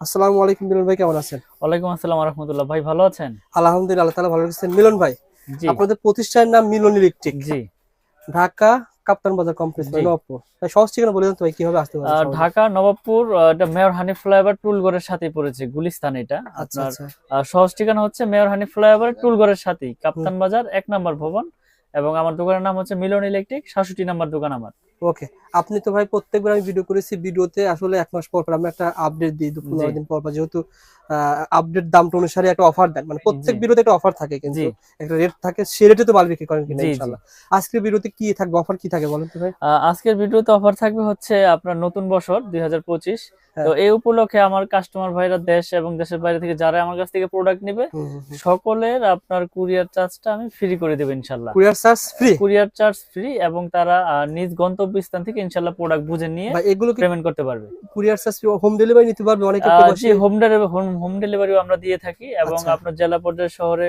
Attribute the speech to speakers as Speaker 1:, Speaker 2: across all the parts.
Speaker 1: আসসালামু আলাইকুম মিলন ভাই কেমন আছেন?
Speaker 2: ওয়ালাইকুম আসসালাম রহমতুল্লাহ। ভাই ভালো আছেন?
Speaker 1: আলহামদুলিল্লাহ আল্লাহ তাআলা ভালো রেখেছেন। মিলন ভাই আপনাদের প্রতিষ্ঠানের নাম মিলন ইলেকট্রিক।
Speaker 2: জি।
Speaker 1: ঢাকা কাপ্তান বাজার কমপ্লেক্স
Speaker 2: জি।
Speaker 1: সহজ ঠিকানা বলে দেন ভাই কীভাবে আসতে
Speaker 2: ঢাকা নবাবপুর আহ, এটা মেয়র হানি ফ্লাইওভার টুলগড়ের সাথে পড়েছে গুলিস্তান এটা।
Speaker 1: আচ্ছা
Speaker 2: আপনার
Speaker 1: আচ্ছা।
Speaker 2: সহজ ঠিকানা হচ্ছে মেয়র হানি ফ্লাইওভার টুলগড়ের সাথেই কাপ্তান বাজার এক নম্বর ভবন। এবং আমার দোকানের নাম হচ্ছে মিলন ইলেকট্রিক সাতষট্টি নাম্বার দোকান আমার।
Speaker 1: ওকে আপনি তো ভাই প্রত্যেকবার আমি ভিডিও করেছি ভিডিওতে আসলে এক মাস পর পর আমরা একটা আপডেট দিই দু পনেরো দিন পর পর। যেহেতু আপডেট দামটা অনুসারে একটা অফার দেন মানে প্রত্যেক। ভিডিওতে একটা অফার থাকে কিন্তু। একটা রেট থাকে সে রেটে তো মাল বিক্রি করেন কিনা। ইনশাআল্লাহ। আজকের ভিডিওতে কি থাকবে অফার কি থাকে বলেন তো ভাই?
Speaker 2: আজকের ভিডিওতে অফার থাকবে হচ্ছে আপনার নতুন বছর দুই
Speaker 1: হ্যাঁ।
Speaker 2: তো এই উপলক্ষে আমার কাস্টমার ভাইরা দেশ এবং দেশের বাইরে থেকে যারা আমার কাছ থেকে প্রোডাক্ট নেবে সকলের আপনার কুরিয়ার চার্জটা আমি ফ্রি করে দেবো ইনশাল্লাহ।
Speaker 1: Courier charge free
Speaker 2: courier charge free এবং তারা নিজ গন্তব্যস্থান থেকে ইনশাল্লাহ প্রোডাক্ট বুঝে নিয়ে
Speaker 1: ভাই এগুলো কি
Speaker 2: পেমেন্ট করতে পারবে।
Speaker 1: কুরিয়ার চার্জ হোম ডেলিভারি নিতে পারবে অনেকে
Speaker 2: হোম ডেলিভারি হোম ডেলিভারিও আমরা দিয়ে থাকি এবং
Speaker 1: আচ্ছা।
Speaker 2: আপনার জেলা পর্যায়ে শহরে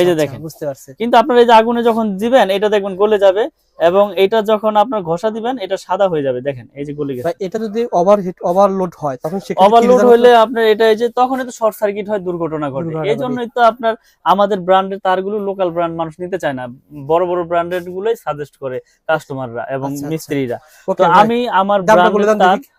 Speaker 2: এই যে
Speaker 1: আচ্ছা,
Speaker 2: দেখেন।
Speaker 1: বুঝতে পারছি।
Speaker 2: কিন্তু আপনার এই যে আগুনে যখন দিবেন এটা দেখবেন গলে যাবে এবং এটা যখন আপনার ঘষা দিবেন এটা সাদা হয়ে যাবে। দেখেন এই যে গলে গেছে।
Speaker 1: এটা যদি ওভারহিট ওভারলোড হয় তখন সেক্ষেত্রে
Speaker 2: ওভারলোড হলে আপনার এটা এই যে তখন তো শর্ট সার্কিট হয় দুর্ঘটনা ঘটে। এই জন্যই তো আপনার আমাদের ব্র্যান্ডের তারগুলো লোকাল ব্র্যান্ড মানুষ নিতে চায় না। বড় বড় ব্র্যান্ডের গুলোই সাজেস্ট করে কাস্টমাররা এবং
Speaker 1: আচ্ছা, আচ্ছা।
Speaker 2: মিস্ত্রিরা। তো আমি আমার ব্র্যান্ডের তার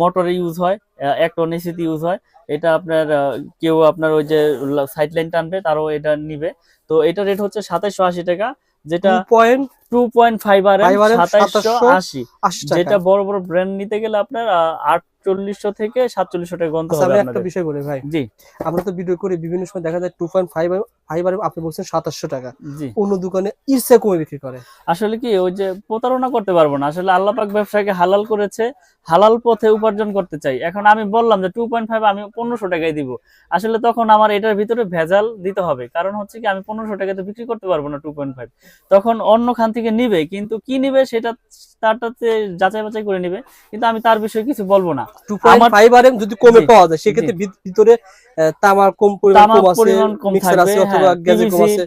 Speaker 2: মোটরে ইউজ হয় এক টন এসিতে ইউজ হয়। এটা আপনার কেউ আপনার ওই যে সাইড লাইন টানবে তারও এটা নিবে। তো এটা রেট হচ্ছে সাতাইশশো আশি টাকা যেটা
Speaker 1: 2.80
Speaker 2: two point five R M
Speaker 1: 5 RM,
Speaker 2: সাতাইশশো আশি। যেটা বড় বড় ব্র্যান্ড নিতে গেলে আপনার আটচল্লিশশো থেকে সাতচল্লিশশো টাকা গন্ত
Speaker 1: আচ্ছা
Speaker 2: হবে
Speaker 1: একটা বিষয় বলি ভাই।
Speaker 2: জি।
Speaker 1: আমরা তো ভিডিও করি বিভিন্ন সময় দেখা যায় 2.5 ফাইভ আর আপনি বলছেন 2700 টাকা।
Speaker 2: জি।
Speaker 1: অন্য দোকানে ইরসে কমে বিক্রি করে।
Speaker 2: আসলে কি ওই যে প্রতারণা করতে পারব না। আসলে আল্লাহ পাক ব্যবসাকে হালাল করেছে হালাল পথে উপার্জন করতে চাই। এখন আমি বললাম যে টু পয়েন্ট ফাইভ আমি পনেরোশো টাকায় দিব। আসলে তখন আমার এটার ভিতরে ভেজাল দিতে হবে। কারণ হচ্ছে কি আমি পনেরোশো টাকাতে বিক্রি করতে পারব না টু পয়েন্ট ফাইভ তখন অন্য খান থেকে নিবে কিন্তু কি নিবে সেটা তারটাতে যাচাই বাছাই করে নিবে। কিন্তু আমি তার বিষয়ে কিছু বলব না।
Speaker 1: 2.5 আর যদি কমে পাওয়া যায় সেক্ষেত্রে ভিতরে তামার কম পরিমাণ কম
Speaker 2: থাকবে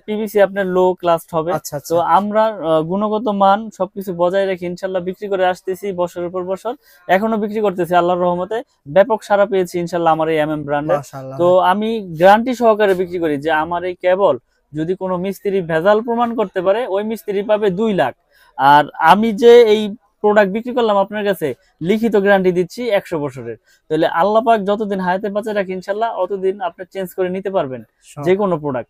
Speaker 2: পিভিসি আপনার লো ক্লাস হবে।
Speaker 1: আচ্ছা আচ্ছা।
Speaker 2: তো আমরা গুণগত মান সবকিছু বজায় রেখে ইনশাল্লাহ বিক্রি করে আসতেছি বছরের পর বছর। এখনও বিক্রি করতেছি আল্লাহর রহমতে। ব্যাপক সারা পেয়েছি ইনশাল্লাহ আমার এই এম এম
Speaker 1: মাশাআল্লাহ।
Speaker 2: তো আমি গ্যারান্টি সহকারে বিক্রি করি যে আমার এই কেবল যদি কোনো মিস্ত্রি ভেজাল প্রমাণ করতে পারে ওই মিস্ত্রি পাবে দুই লাখ। আর আমি যে এই প্রোডাক্ট বিক্রি করলাম আপনার কাছে লিখিত গ্যারান্টি দিচ্ছি একশো বছরের। তাহলে আল্লাহ পাক যতদিন হায়াতে বাঁচে রাখি ইনশাল্লাহ অতদিন আপনি চেঞ্জ করে নিতে পারবেন যে কোনো প্রোডাক্ট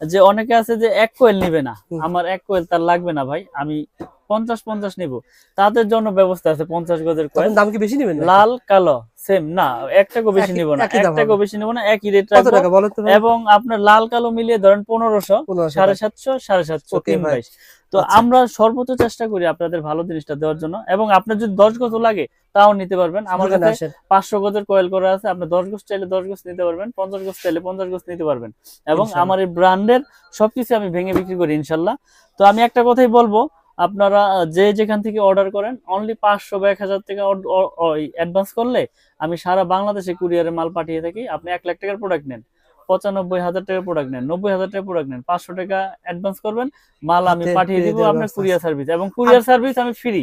Speaker 2: যে অনেকে আছে যে এক কোয়েল নিবে না। আমার এক কোয়েল তার লাগবে না ভাই আমি পঞ্চাশ পঞ্চাশ নিব। তাদের জন্য ব্যবস্থা আছে পঞ্চাশ গজের কোয়েল
Speaker 1: দাম কি বেশি নিবেন
Speaker 2: লাল কালো সেম না এক টাকাও বেশি নিব না
Speaker 1: একই
Speaker 2: এক
Speaker 1: দাম
Speaker 2: টাকাও
Speaker 1: হবে।
Speaker 2: বেশি নিব না একই রেট? এবং আপনার লাল কালো মিলিয়ে ধরেন পনেরোশো
Speaker 1: পনেরোশো
Speaker 2: সাড়ে সাতশো সাড়ে সাতশো তিন বাইশ। তো
Speaker 1: আচ্ছা।
Speaker 2: আমরা সর্বোচ্চ চেষ্টা করি আপনাদের ভালো জিনিসটা দেওয়ার জন্য। এবং আপনার যদি দশ গজ লাগে তাও নিতে পারবেন। আমার কাছে পাঁচশো গজের কয়েল করা আছে। আপনি দশ গজ চাইলে দশ গজ নিতে পারবেন পঞ্চাশ গজ চাইলে পঞ্চাশ গজ নিতে পারবেন। এবং আমার এই ব্র্যান্ডের সবকিছু আমি ভেঙে বিক্রি করি ইনশাল্লাহ। তো আমি একটা কথাই বলব আপনারা যে যেখান থেকে অর্ডার করেন অনলি পাঁচশো বা এক হাজার টাকা অ্যাডভান্স করলে আমি সারা বাংলাদেশে কুরিয়ারে মাল পাঠিয়ে থাকি। আপনি এক লাখ টাকার প্রোডাক্ট নেন পঁচানব্বই হাজার টাকার প্রোডাক্ট নেন নব্বই হাজার টাকার প্রোডাক্ট নেন পাঁচশো টাকা অ্যাডভান্স করবেন মাল আমি পাঠিয়ে দিব আপনার কুরিয়ার সার্ভিস এবং কুরিয়ার সার্ভিস আমি ফ্রি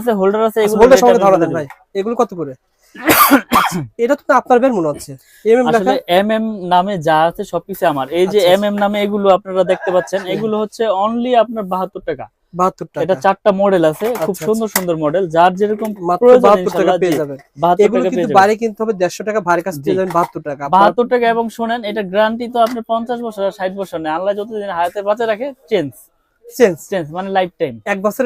Speaker 2: আছে হোল্ডার আছে এগুলো rate
Speaker 1: সঙ্গে ধরা দেন ভাই এগুলো কত করে? আচ্ছা, এটা তো আপনার বের মনে হচ্ছে। এমএম লেখা
Speaker 2: আসলে এম এম নামে যা আছে সবকিছু আমার। এই যে
Speaker 1: আচ্ছা,
Speaker 2: এম এম নামে এগুলো আপনারা দেখতে পাচ্ছেন। এগুলো হচ্ছে অনলি আপনার বাহাত্তর টাকা।
Speaker 1: বাহাত্তর
Speaker 2: এটা চারটা মডেল আছে খুব
Speaker 1: আচ্ছা,
Speaker 2: সুন্দর সুন্দর মডেল যার যেরকম
Speaker 1: মাত্র
Speaker 2: প্রয়োজন
Speaker 1: বাহাত্তর টাকা পেয়ে যাবেন।
Speaker 2: বাহাত্তর
Speaker 1: এগুলো
Speaker 2: টাকা
Speaker 1: কিন্তু বাড়ি কিনতে হবে দেড়শো টাকা ভারী কাছে পেয়ে যাবেন বাহাত্তর টাকা।
Speaker 2: বাহাত্তর টাকা এবং শোনেন এটা গ্যারান্টি তো আপনি পঞ্চাশ বছর আর ষাট বছর নেই। আল্লাহ যতদিন হায়াতে বাঁচে রাখে চেঞ্জ
Speaker 1: চেঞ্জ
Speaker 2: চেঞ্জ মানে লাইফ টাইম
Speaker 1: এক বছর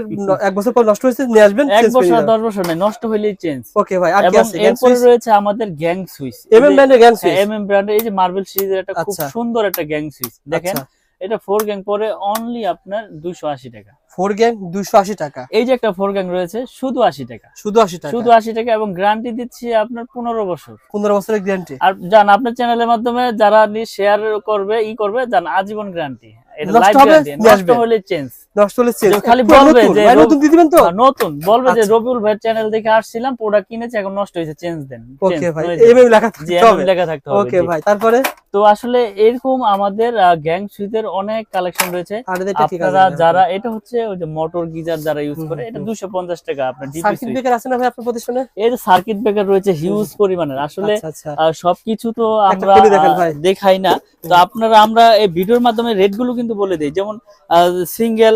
Speaker 1: এক বছর পর নষ্ট হয়েছে নিয়ে আসবেন
Speaker 2: এক বছর দশ বছর নাই নষ্ট হইলেই চেঞ্জ
Speaker 1: ওকে ভাই আর কি আছে?
Speaker 2: এরপর রয়েছে আমাদের গ্যাং সুইচ
Speaker 1: এমএম ব্র্যান্ডের গ্যাং সুইচ
Speaker 2: এম এম ব্র্যান্ডের এই যে মার্বেল সিরিজের একটা খুব
Speaker 1: আচ্ছা।
Speaker 2: সুন্দর একটা গ্যাং সুইচ দেখেন এটা ফোর গ্যাং পরে অনলি আপনার দুইশো আশি টাকা।
Speaker 1: ফোর গ্যাং দুইশো আশি টাকা।
Speaker 2: এই যে একটা ফোর গ্যাং রয়েছে শুধু আশি টাকা।
Speaker 1: শুধু আশি টাকা।
Speaker 2: শুধু আশি টাকা এবং গ্যারান্টি দিচ্ছি আপনার পনেরো বছর।
Speaker 1: পনেরো বছরের গ্যারান্টি।
Speaker 2: আর জান আপনার চ্যানেলের মাধ্যমে যারা শেয়ার করবে ই করবে জান আজীবন গ্যারান্টি।
Speaker 1: নতুন।
Speaker 2: বলবে যে
Speaker 1: আচ্ছা।
Speaker 2: রবিউল ভাই চ্যানেল দেখে আসছিলাম প্রোডাক্ট কিনেছি এখন নষ্ট হয়েছে চেঞ্জ দেন।
Speaker 1: লেখা থাকতে হবে। ভাই তারপরে?
Speaker 2: তো আসলে এরকম আমাদের গ্যাং সুইচের অনেক কালেকশন রয়েছে। আপনারা যারা এটা হচ্ছে ওই যে মোটর গিজার যারা ইউজ করে এটা
Speaker 1: হুম।
Speaker 2: দুশো পঞ্চাশ টাকা আপনার
Speaker 1: সার্কিট ব্রেকার আছে না ভাই আপনার প্রতিষ্ঠানে?
Speaker 2: এর সার্কিট ব্রেকার রয়েছে হিউজ পরিমাণের। আসলে
Speaker 1: আচ্ছা আচ্ছা।
Speaker 2: সবকিছু তো আমরা। দেখাই না। তো আপনারা আমরা এই ভিডিওর মাধ্যমে রেটগুলো কিন্তু বলে দিই। যেমন সিঙ্গেল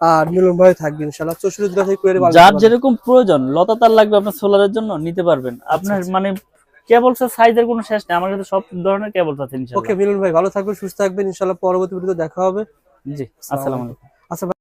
Speaker 1: আর মিলন ভাই থাকবে ইনশাআল্লাহ। চৌষট্টি জেলা থেকে কোয়ারি
Speaker 2: যার যেরকম প্রয়োজন লতা তার লাগবে আপনার সোলারের জন্য নিতে পারবেন। আপনার
Speaker 1: আচ্ছা।
Speaker 2: মানে কেবলস এর সাইজের কোনো শেষ নেই আমার কাছে সব ধরনের কেবলস আছে
Speaker 1: ওকে
Speaker 2: ইনশাআল্লাহ
Speaker 1: মিলন ভাই ভালো থাকবেন সুস্থ থাকবেন ইনশাআল্লাহ পরবর্তী ভিডিওতে দেখা হবে।
Speaker 2: জি আসসালামু আলাইকুম।
Speaker 1: আচ্ছা